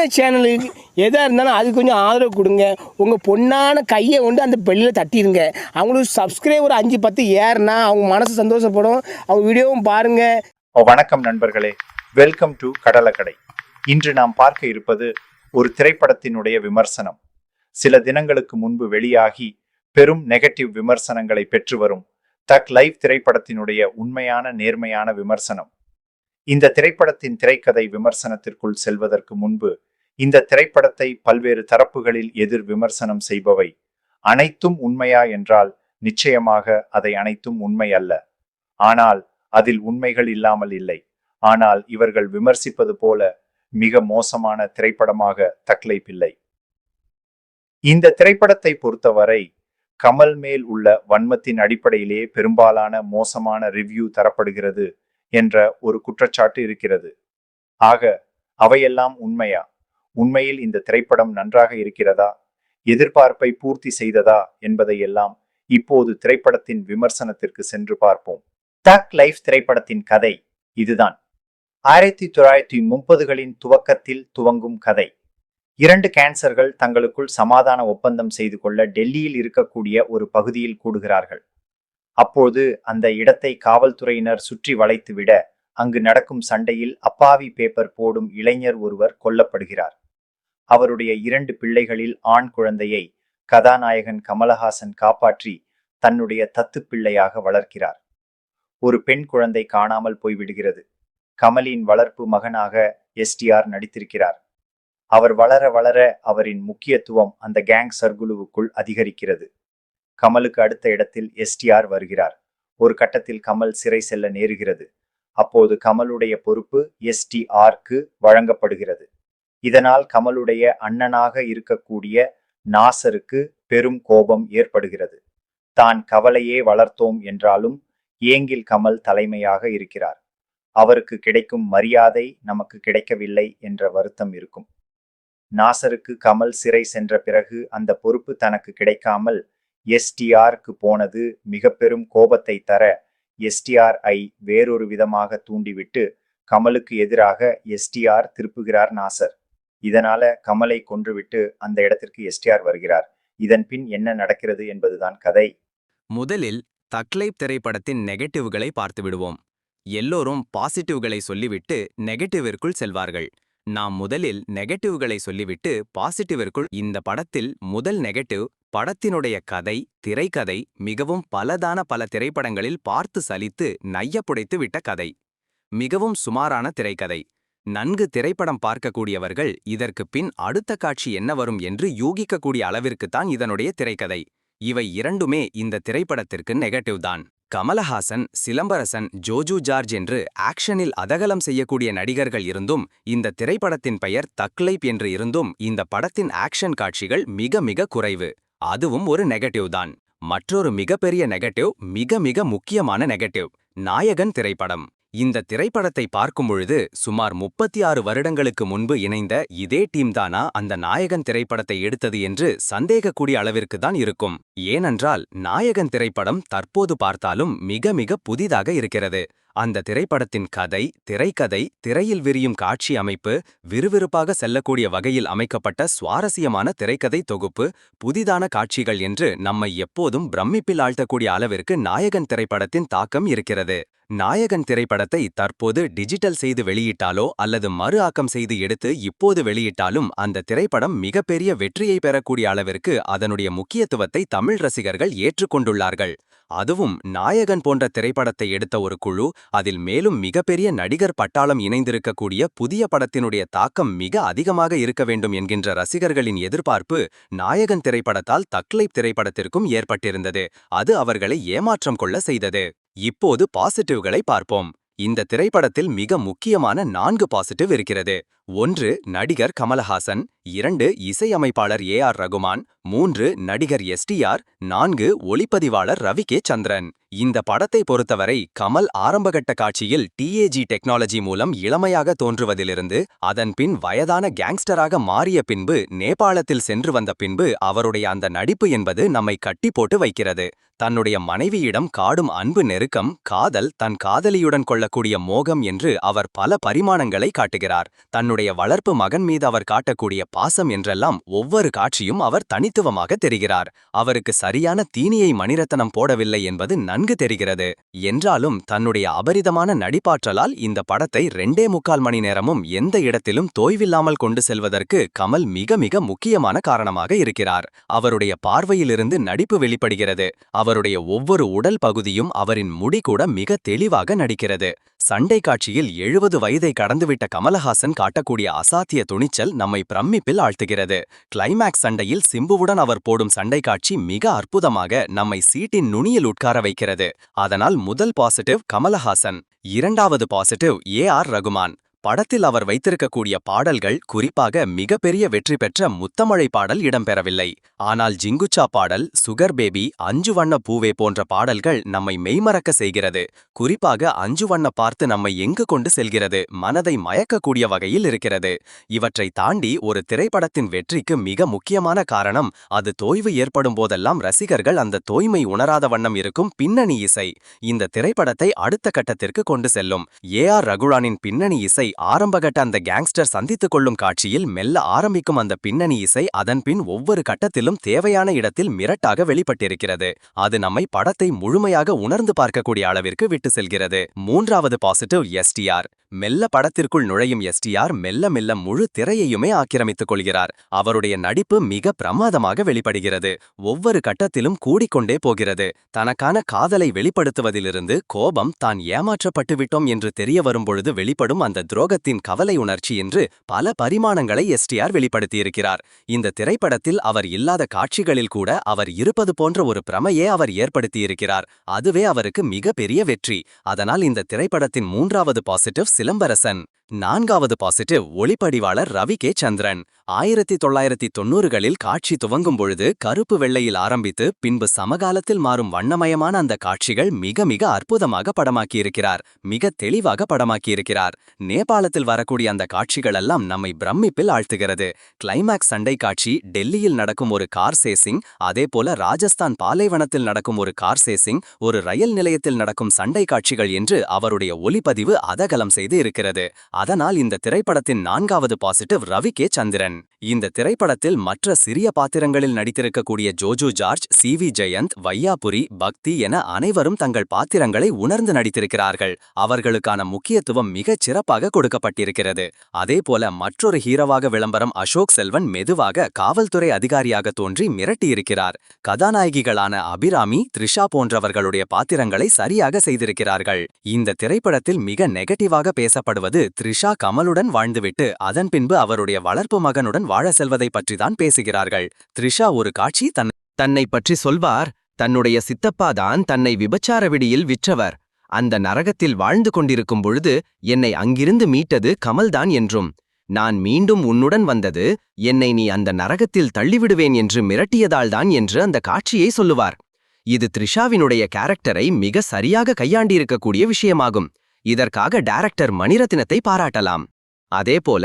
சின்ன சேனலுக்கு எதாக இருந்தாலும் அது கொஞ்சம் ஆதரவு கொடுங்க. உங்கள் பொண்ணான கையை கொண்டு அந்த பெல்லில் தட்டிடுங்க. அவங்களுக்கு சப்ஸ்கிரைபர் அஞ்சு பத்து ஏறுனா அவங்க மனசு சந்தோஷப்படும். அவங்க வீடியோவும் பாருங்கள் வணக்கம் நண்பர்களே. வெல்கம் டு கடலக்கடை. இன்று நாம் பார்க்க இருப்பது ஒரு திரைப்படத்தினுடைய விமர்சனம். சில தினங்களுக்கு முன்பு வெளியாகி பெரும் நெகட்டிவ் விமர்சனங்களை பெற்று வரும் தக் லைவ் திரைப்படத்தினுடைய உண்மையான நேர்மையான விமர்சனம். இந்த திரைப்படத்தின் திரைக்கதை விமர்சனத்திற்குள் செல்வதற்கு முன்பு இந்த திரைப்படத்தை பல்வேறு தரப்புகளில் எதிர் விமர்சனம் செய்பவை. அனைத்தும் உண்மையா என்றால் நிச்சயமாக அதை அனைத்தும் உண்மை அல்ல. ஆனால் அதில் உண்மைகள் இல்லாமல் இல்லை. ஆனால் இவர்கள் விமர்சிப்பது போல மிக மோசமான திரைப்படமாக தக்லை பிள்ளை. இந்த திரைப்படத்தை பொறுத்தவரை கமல் மேல் உள்ள வன்மத்தின் அடிப்படையிலே பெரும்பாலான மோசமான ரிவ்யூ தரப்படுகிறது என்ற ஒரு குற்றச்சாட்டு இருக்கிறது. ஆக அவையெல்லாம் உண்மையா? உண்மையில் இந்த திரைப்படம் நன்றாக இருக்கிறதா? எதிர்பார்ப்பை பூர்த்தி செய்ததா? என்பதையெல்லாம் இப்போது திரைப்படத்தின் விமர்சனத்திற்கு சென்று பார்ப்போம். தக் லைஃப் திரைப்படத்தின் கதை இதுதான். ஆயிரத்தி தொள்ளாயிரத்தி முப்பதுகளின் துவக்கத்தில் துவங்கும் கதை. இரண்டு கேன்சர்கள் தங்களுக்குள் சமாதான ஒப்பந்தம் செய்து கொள்ள டெல்லியில் இருக்கக்கூடிய ஒரு பகுதியில் கூடுகிறார்கள். அப்போது அந்த இடத்தை காவல்துறையினர் சுற்றி வளைத்துவிட அங்கு நடக்கும் சண்டையில் அப்பாவி பேப்பர் போடும் இளைஞர் ஒருவர் கொல்லப்படுகிறார். அவருடைய இரண்டு பிள்ளைகளில் ஆண் குழந்தையை கதாநாயகன் கமலஹாசன் காப்பாற்றி தன்னுடைய தத்து பிள்ளையாக வளர்க்கிறார். ஒரு பெண் குழந்தை காணாமல் போய்விடுகிறது. கமலின் வளர்ப்பு மகனாக எஸ்டிஆர் நடித்திருக்கிறார். அவர் வளர வளர அவரின் முக்கியத்துவம் அந்த கேங் சர்க்குழுவுக்குள் அதிகரிக்கிறது. கமலுக்கு அடுத்த இடத்தில் எஸ்டிஆர் வருகிறார். ஒரு கட்டத்தில் கமல் சிறை செல்ல நேருகிறது. அப்போது கமலுடைய பொறுப்பு எஸ்டிஆர்க்கு வழங்கப்படுகிறது. இதனால் கமலுடைய அண்ணனாக இருக்கக்கூடிய நாசருக்கு பெரும் கோபம் ஏற்படுகிறது. தான் கவலையே வளர்த்தோம் என்றாலும் ஏங்கில் கமல் தலைமையாக இருக்கிறார். அவருக்கு கிடைக்கும் மரியாதை நமக்கு கிடைக்கவில்லை என்ற வருத்தம் இருக்கும். நாசருக்கு கமல் சிறை சென்ற பிறகு அந்த பொறுப்பு தனக்கு கிடைக்காமல் எஸ்டிஆருக்கு போனது மிக பெரும் கோபத்தை தர எஸ்டிஆர் ஐ வேறொரு விதமாக தூண்டிவிட்டு கமலுக்கு எதிராக எஸ்டிஆர் திருப்புகிறார் நாசர். இதனால கமலை கொன்றுவிட்டு அந்த இடத்திற்கு எஸ்டிஆர் வருகிறார். இதன் பின் என்ன நடக்கிறது என்பதுதான் கதை. முதலில் தக்லைப் திரைப்படத்தின் நெகட்டிவ்களை பார்த்து விடுவோம். எல்லோரும் பாசிட்டிவ்களை சொல்லிவிட்டு நெகட்டிவிற்குள் செல்வார்கள். நாம் முதலில் நெகட்டிவ்களை சொல்லிவிட்டு பாசிட்டிவிற்குள் இந்த படத்தில் முதல் நெகட்டிவ் படத்தினுடைய கதை திரைக்கதை மிகவும் பலதான பல திரைப்படங்களில் பார்த்து சலித்து நையப்புடைத்து விட்ட கதை. மிகவும் சுமாரான திரைக்கதை. நன்கு திரைப்படம் பார்க்கக்கூடியவர்கள் இதற்கு பின் அடுத்த காட்சி என்ன வரும் என்று யூகிக்கக்கூடிய அளவிற்குத்தான் இதனுடைய திரைக்கதை. இவை இரண்டுமே இந்த திரைப்படத்திற்கு நெகட்டிவ் தான். கமலஹாசன் சிலம்பரசன் ஜோஜு ஜார்ஜ் என்று ஆக்ஷனில் அதகலம் செய்யக்கூடிய நடிகர்கள் இருந்தும் இந்த திரைப்படத்தின் பெயர் தக்லைப் என்று இருந்தும் இந்த படத்தின் ஆக்ஷன் காட்சிகள் மிக மிக குறைவு. அதுவும் ஒரு நெகட்டிவ் தான். மற்றொரு மிகப்பெரிய நெகட்டிவ் மிக மிக முக்கியமான நெகட்டிவ் நாயகன் திரைப்படம். இந்த திரைப்படத்தை பார்க்கும் பொழுது சுமார் முப்பத்தி ஆறு வருடங்களுக்கு முன்பு இணைந்த இதே டீம் தானா அந்த நாயகன் திரைப்படத்தை எடுத்தது என்று சந்தேகக்கூடிய அளவிற்கு தான் இருக்கும். ஏனென்றால் நாயகன் திரைப்படம் தற்போது பார்த்தாலும் மிக மிக புதிதாக இருக்கிறது. அந்த திரைப்படத்தின் கதை திரைக்கதை திரையில் விரியும் காட்சி அமைப்பு விறுவிறுப்பாக செல்லக்கூடிய வகையில் அமைக்கப்பட்ட சுவாரஸ்யமான திரைக்கதை தொகுப்பு புதிதான காட்சிகள் என்று நம்மை எப்போதும் பிரமிப்பில் ஆழ்த்தக்கூடிய அளவிற்கு நாயகன் திரைப்படத்தின் தாக்கம் இருக்கிறது. நாயகன் திரைப்படத்தை தற்போது டிஜிட்டல் செய்து வெளியிட்டாலோ அல்லது மறு ஆக்கம் செய்து எடுத்து இப்போது வெளியிட்டாலும் அந்த திரைப்படம் மிகப்பெரிய வெற்றியை பெறக்கூடிய அளவிற்கு அதனுடைய முக்கியத்துவத்தை தமிழ் ரசிகர்கள் ஏற்றுக்கொண்டுள்ளார்கள். அதுவும் நாயகன் போன்ற திரைப்படத்தை எடுத்த ஒரு குழு அதில் மேலும் மிகப்பெரிய நடிகர் பட்டாளம் இணைந்திருக்கக்கூடிய புதிய படத்தினுடைய தாக்கம் மிக அதிகமாக இருக்க வேண்டும் என்கின்ற ரசிகர்களின் எதிர்பார்ப்பு நாயகன் திரைப்படத்தால் தக்லைப் திரைப்படத்திற்கும் ஏற்பட்டிருந்தது. அது அவர்களை ஏமாற்றம் கொள்ள செய்தது. இப்போது பாசிட்டிவ்களை பார்ப்போம். இந்த திரைப்படத்தில் மிக முக்கியமான நான்கு பாசிட்டிவ் இருக்கிறது. ஒன்று நடிகர் கமலஹாசன். இரண்டு இசையமைப்பாளர் ஏ ஆர் ரகுமான். மூன்று நடிகர் எஸ்டிஆர் நான்கு ஒளிப்பதிவாளர் ரவி கே. சந்திரன். இந்த படத்தை பொறுத்தவரை கமல் ஆரம்பகட்ட காட்சியில் டிஏஜி டெக்னாலஜி மூலம் இளமையாக தோன்றுவதிலிருந்து அதன் பின் வயதான கேங்ஸ்டராக மாறிய பின்பு நேபாளத்தில் சென்று வந்த பின்பு அவருடைய அந்த நடிப்பு என்பது நம்மை கட்டி போட்டு வைக்கிறது. தன்னுடைய மனைவியிடம் காடும் அன்பு நெருக்கம் காதல் தன் காதலியுடன் கொள்ளக்கூடிய மோகம் என்று அவர் பல பரிமாணங்களை காட்டுகிறார். தன்னுடைய தன்னுடைய வளர்ப்பு மகன் மீது அவர் காட்டக்கூடிய பாசம் என்றெல்லாம் ஒவ்வொரு காட்சியும் அவர் தனித்துவமாக தெரிகிறார். அவருக்கு சரியான தீனியை மணிரத்னம் போடவில்லை என்பது நன்கு தெரிகிறது. என்றாலும் தன்னுடைய அபரிதமான நடிப்பாற்றலால் இந்த படத்தை ரெண்டே முக்கால் மணி நேரமும் எந்த இடத்திலும் தோய்வில்லாமல் கொண்டு செல்வதற்கு கமல் மிக மிக முக்கியமான காரணமாக இருக்கிறார். அவருடைய பார்வையிலிருந்து நடிப்பு வெளிப்படுகிறது. அவருடைய ஒவ்வொரு உடல் பகுதியும் அவரின் முடி கூட மிக தெளிவாக நடிக்கிறது. சண்டை காட்சியில் எழுபது வயதை கடந்துவிட்ட கமலஹாசன் காட்டக்கூடிய அசாத்திய துணிச்சல் நம்மை பிரமிப்பில் ஆழ்த்துகிறது. கிளைமேக்ஸ் சண்டையில் சிம்புவுடன் அவர் போடும் சண்டை காட்சி மிக அற்புதமாக நம்மை சீட்டின் நுனியில் உட்கார வைக்கிறது. அதனால் முதல் பாசிட்டிவ் கமலஹாசன். இரண்டாவது பாசிட்டிவ் ஏ ஆர் ரகுமான். படத்தில் அவர் வைத்திருக்கக்கூடிய பாடல்கள் குறிப்பாக மிகப்பெரிய வெற்றி பெற்ற முத்தமழை பாடல் இடம்பெறவில்லை. ஆனால் ஜிங்குச்சா பாடல் சுகர் பேபி அஞ்சு வண்ண பூவே போன்ற பாடல்கள் நம்மை மெய்மறக்க செய்கிறது. குறிப்பாக அஞ்சு வண்ண பார்த்து நம்மை எங்கு கொண்டு செல்கிறது மனதை மயக்கக்கூடிய வகையில் இருக்கிறது. இவற்றை தாண்டி ஒரு திரைப்படத்தின் வெற்றிக்கு மிக முக்கியமான காரணம் அது தோய்வு ஏற்படும் போதெல்லாம் ரசிகர்கள் அந்த தோய்மை உணராத வண்ணம் இருக்கும் பின்னணி இசை. இந்த திரைப்படத்தை அடுத்த கட்டத்திற்கு கொண்டு செல்லும். ஏ ஆர் ரகுலானின் பின்னணி இசை ஆரம்பகட்ட அந்த கேங்ஸ்டர் சந்தித்துக் கொள்ளும் காட்சியில் மெல்ல ஆரம்பிக்கும் அந்த பின்னணி இசை அதன்பின் ஒவ்வொரு கட்டத்திலும் தேவையான இடத்தில் மிரட்டாக வெளிப்பட்டிருக்கிறது. அது நம்மை படத்தை முழுமையாக உணர்ந்து பார்க்கக்கூடிய அளவிற்கு விட்டு செல்கிறது. மூன்றாவது பாசிட்டிவ் எஸ்டிஆர் மெல்ல படத்திற்குள் நுழையும் எஸ்டிஆர் மெல்ல மெல்ல முழு திரையையுமே ஆக்கிரமித்துக் கொள்கிறார். அவருடைய நடிப்பு மிக பிரமாதமாக வெளிப்படுகிறது. ஒவ்வொரு கட்டத்திலும் கூடிக்கொண்டே போகிறது. தனக்கான காதலை வெளிப்படுத்துவதிலிருந்து கோபம் தான் ஏமாற்றப்பட்டு விட்டோம் என்று தெரிய வரும்பொழுது வெளிப்படும் அந்த துரோகத்தின் கவலை உணர்ச்சி என்று பல பரிமாணங்களை எஸ்டிஆர் வெளிப்படுத்தியிருக்கிறார். இந்த திரைப்படத்தில் அவர் இல்லாத காட்சிகளில் கூட அவர் இருப்பது போன்ற ஒரு பிரமையே அவர் ஏற்படுத்தியிருக்கிறார். அதுவே அவருக்கு மிகப்பெரிய வெற்றி. அதனால் இந்த திரைப்படத்தின் மூன்றாவது பாசிட்டிவ் சிலம்பரசன். நான்காவது பாசிட்டிவ் ஒளிப்படிவாளர் ரவி கே. சந்திரன். ஆயிரத்தி தொள்ளாயிரத்தி தொண்ணூறுகளில் காட்சி துவங்கும் பொழுது கருப்பு வெள்ளையில் ஆரம்பித்து பின்பு சமகாலத்தில் மாறும் வண்ணமயமான அந்த காட்சிகள் மிக மிக அற்புதமாக படமாக்கியிருக்கிறார். மிக தெளிவாக படமாக்கியிருக்கிறார். நேபாளத்தில் வரக்கூடிய அந்த காட்சிகளெல்லாம் நம்மை பிரமிப்பில் ஆழ்த்துகிறது. கிளைமேக்ஸ் சண்டை காட்சி டெல்லியில் நடக்கும் ஒரு கார் சேசிங் அதேபோல ராஜஸ்தான் பாலைவனத்தில் நடக்கும் ஒரு கார் சேசிங் ஒரு ரயில் நிலையத்தில் நடக்கும் சண்டை காட்சிகள் என்று அவருடைய ஒளிப்பதிவு அதகலம் செய்து இருக்கிறது. அதனால் இந்த திரைப்படத்தின் நான்காவது பாசிட்டிவ் ரவி கே. சந்திரன். இந்த திரைப்படத்தில் மற்ற சிறிய பாத்திரங்களில் நடித்திருக்கக்கூடிய Joju George C. V. Jayanth Vaiyapuri Bhakthi என அனைவரும் தங்கள் பாத்திரங்களை உணர்ந்து நடித்திருக்கிறார்கள். அவர்களுக்கான முக்கியத்துவம் மிகச் சிறப்பாக கொடுக்கப்பட்டிருக்கிறது. அதேபோல மற்றொரு ஹீரோவாக விளம்பரம் அசோக் செல்வன் மெதுவாக காவல்துறை அதிகாரியாக தோன்றி மிரட்டியிருக்கிறார். கதாநாயகிகளான அபிராமி த்ரிஷா போன்றவர்களுடைய பாத்திரங்களை சரியாக செய்திருக்கிறார்கள். இந்த திரைப்படத்தில் மிக நெகட்டிவாக பேசப்படுவது த்ரி த்ரிஷா கமலுடன் வாழ்ந்துவிட்டு அதன் பின்பு அவருடைய வளர்ப்பு மகனுடன் வாழ செல்வதை பற்றிதான் பேசுகிறார்கள். த்ரிஷா ஒரு காட்சி தன் தன்னை பற்றி சொல்வார் தன்னுடைய சித்தப்பாதான் தன்னை விபச்சார விடியில் விற்றவர். அந்த நரகத்தில் வாழ்ந்து கொண்டிருக்கும் பொழுது என்னை அங்கிருந்து மீட்டது கமல்தான் என்றும் நான் மீண்டும் உன்னுடன் வந்தது என்னை நீ அந்த நரகத்தில் தள்ளிவிடுவேன் என்று மிரட்டியதால்தான் என்று அந்த காட்சியை சொல்லுவார். இது த்ரிஷாவினுடைய கேரக்டரை மிக சரியாக கையாண்டிருக்கக்கூடிய விஷயமாகும். இதற்காக டைரக்டர் மணிரத்னத்தை பாராட்டலாம். அதேபோல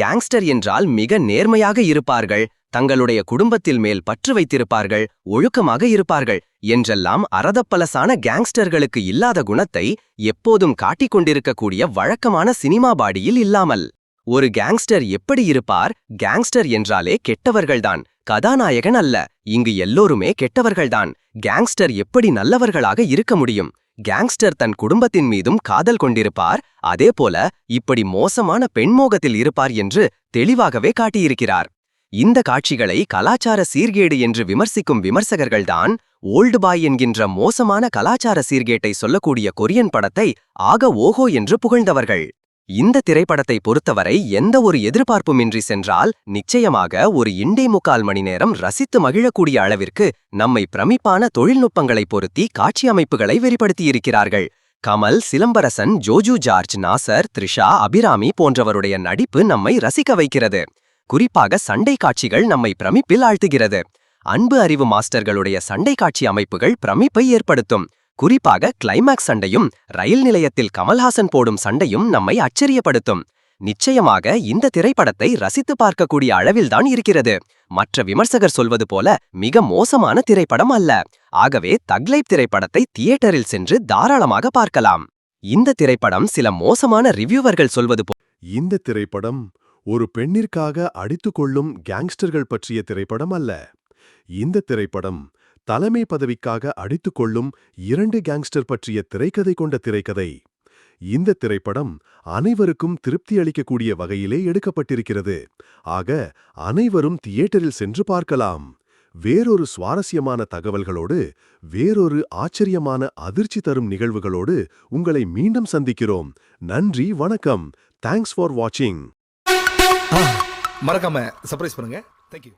கேங்ஸ்டர் என்றால் மிக நேர்மையாக இருப்பார்கள் தங்களுடைய குடும்பத்தில் மேல் பற்று வைத்திருப்பார்கள் ஒழுக்கமாக இருப்பார்கள் என்றெல்லாம் அறதப்பலசான கேங்ஸ்டர்களுக்கு இல்லாத குணத்தை எப்போதும் காட்டிக் கொண்டிருக்கக்கூடிய வழக்கமான சினிமா பாடியில் இல்லாமல். ஒரு கேங்ஸ்டர் எப்படி இருப்பார்? கேங்ஸ்டர் என்றாலே கெட்டவர்கள்தான். கதாநாயகன் அல்ல. இங்கு எல்லோருமே கெட்டவர்கள்தான். கேங்ஸ்டர் எப்படி நல்லவர்களாக இருக்க முடியும்? கேங்ஸ்டர் தன் குடும்பத்தின் மீதும் காதல் கொண்டிருப்பார். அதேபோல இப்படி மோசமான பெண்மோகத்தில் இருப்பார் என்று தெளிவாகவே காட்டியிருக்கிறார். இந்த காட்சிகளை கலாச்சார சீர்கேடு என்று விமர்சிக்கும் விமர்சகர்கள்தான் ஓல்டு பாய் என்கின்ற மோசமான கலாச்சார சீர்கேட்டை சொல்லக்கூடிய கொரியன் படத்தை ஆக ஓஹோ என்று புகழ்ந்தவர்கள். இந்த திரைப்படத்தை பொறுத்தவரை எந்த ஒரு எதிர்பார்ப்புமின்றி சென்றால் நிச்சயமாக ஒரு இண்டை முக்கால் மணி நேரம் ரசித்து மகிழக்கூடிய அளவிற்கு நம்மை பிரமிப்பான தொழில்நுட்பங்களை பொருத்தி காட்சி அமைப்புகளை வெளிப்படுத்தியிருக்கிறார்கள். கமல் சிலம்பரசன் ஜோஜு ஜார்ஜ் நாசர் த்ரிஷா அபிராமி போன்றவருடைய நடிப்பு நம்மை ரசிக்க வைக்கிறது. குறிப்பாக சண்டை காட்சிகள் நம்மை பிரமிப்பில் ஆழ்த்துகிறது. அன்பு அறிவு மாஸ்டர்களுடைய சண்டை காட்சி அமைப்புகள் பிரமிப்பை ஏற்படுத்தும். குறிப்பாக கிளைமேக்ஸ் சண்டையும் ரயில் நிலையத்தில் கமல்ஹாசன் போடும் சண்டையும் நம்மை அச்சரியப்படுத்தும் நிச்சயமாக இந்த திரைப்படத்தை ரசித்து பார்க்கக்கூடிய அளவில்தான் இருக்கிறது. மற்ற விமர்சகர் சொல்வது போல மிக மோசமான திரைப்படம் அல்ல. ஆகவே தக்லைப் திரைப்படத்தை தியேட்டரில் சென்று தாராளமாக பார்க்கலாம். இந்த திரைப்படம் சில மோசமான ரிவ்யூவர்கள் சொல்வது போ இந்த திரைப்படம் ஒரு பெண்ணிற்காக அடித்துக் கொள்ளும் கேங்ஸ்டர்கள் பற்றிய திரைப்படம் அல்ல. இந்த திரைப்படம் தலைமை பதவிக்காக அடித்துக் கொள்ளும் இரண்டு கேங்ஸ்டர் பற்றிய திரைக்கதை கொண்ட திரைக்கதை. இந்த திரைப்படம் அனைவருக்கும் திருப்தி அளிக்கக்கூடிய வகையிலே எடுக்கப்பட்டிருக்கிறது. ஆக அனைவரும் தியேட்டரில் சென்று பார்க்கலாம். வேறொரு சுவாரஸ்யமான தகவல்களோடு வேறொரு ஆச்சரியமான அதிர்ச்சி தரும் நிகழ்வுகளோடு உங்களை மீண்டும் சந்திக்கிறோம். நன்றி வணக்கம். தேங்க்ஸ் ஃபார் வாட்சிங் மறக்காம சர்ப்ரைஸ் பண்ணுங்க. தேங்க்யூ